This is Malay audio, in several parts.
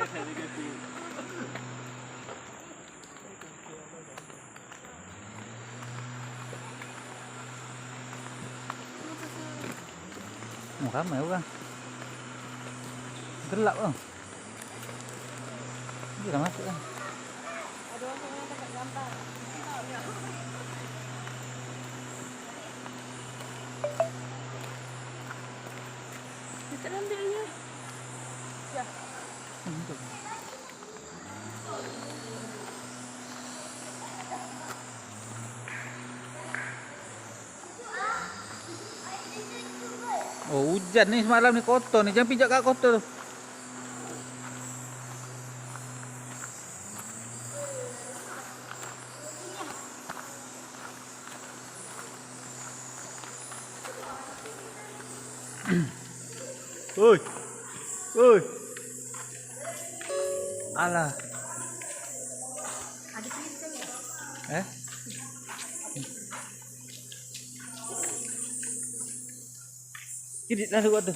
một khá méo ra rất lậu không gì là mát sữa Kita ambil ni. Ya. Oh hujan ni semalam ni kotor ni. Jangan pijak kat kotor tu. Oi. Oi. Alah. Ada cerita ni. Eh? Kiri lah buat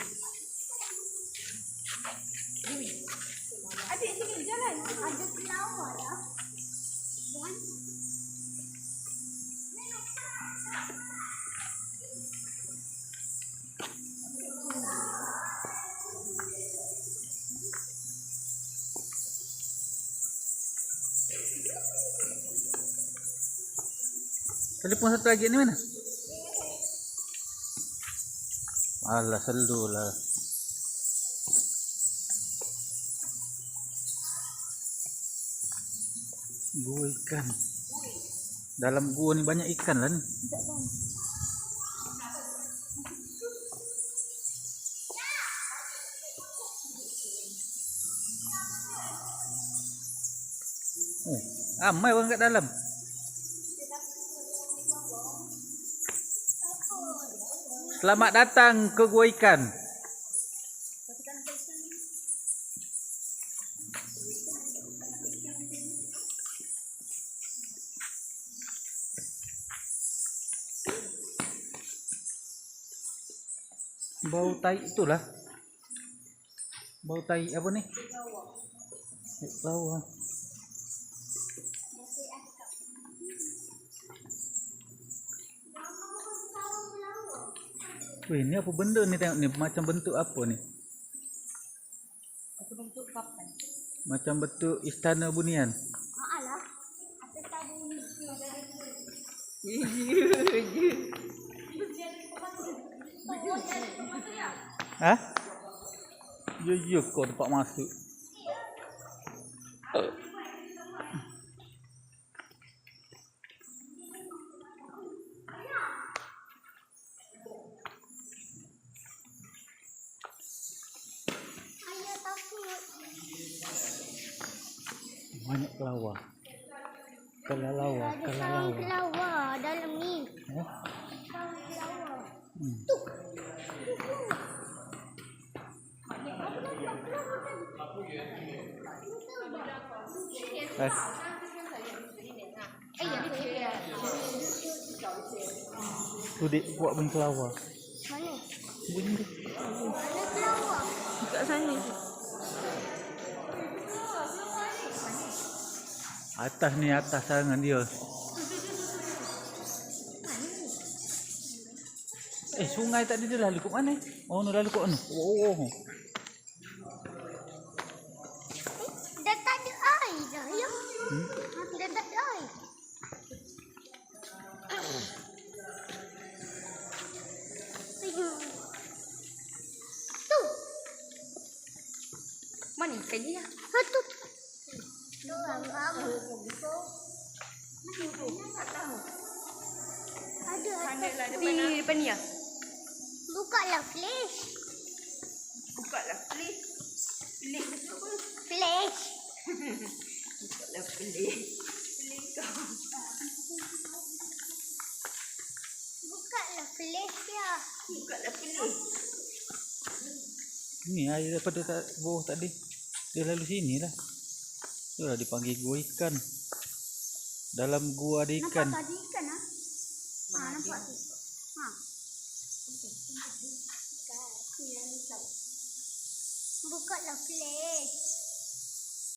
Telefon satu lagi ni mana? Alah selalu lah. Gua ikan. Dalam gua ni banyak ikan lah ni. Oh, ramai orang kat dalam. Selamat datang ke Gua Ikan. Bau tai itulah. Bau tai apa ni? Tak tahu ah. Weh, ni apa benda ni tengok ni? Macam bentuk apa ni? Satu bentuk papan. Macam bentuk istana bunian. Haa lah. Atas tadi ni. Ha? Ya, ya kau tempat masuk. Ayah Banyak kelawar. Ada sarang kelalawa. kelawar dalam ni. Eh? Sarang kelawar. Hmm. Eh, Eh, ya, ya. tu dik buat bunyi kelawar. Mana? Bunyi tu. Mana kelawar? Dekat sana. Atas ni atas sarangan dia. Eh, sungai tadi dia lalu kat mana? Oh, nu lalu kat mana? Oh, oh. Dah tak ada air dah, ya? Hmm? Dah tak ada air. Tu. Mana ikan dia? Ha, tu. Tu Ada atas lah tu. depan ni, depan ni ya. Buka lah flash. Buka lah pelik. Pelik betul pun. Flash. Buka lah pelik. Pelik kau. Buka lah flash ya. Buka lah pelik. Ni air daripada tak, bawah tadi. Dia lalu sini lah. Tu lah dipanggil gua ikan. Dalam gua ada ikan. Nampak tadi ikan ah? Ha, nampak tu. Ha. Buka lah flash.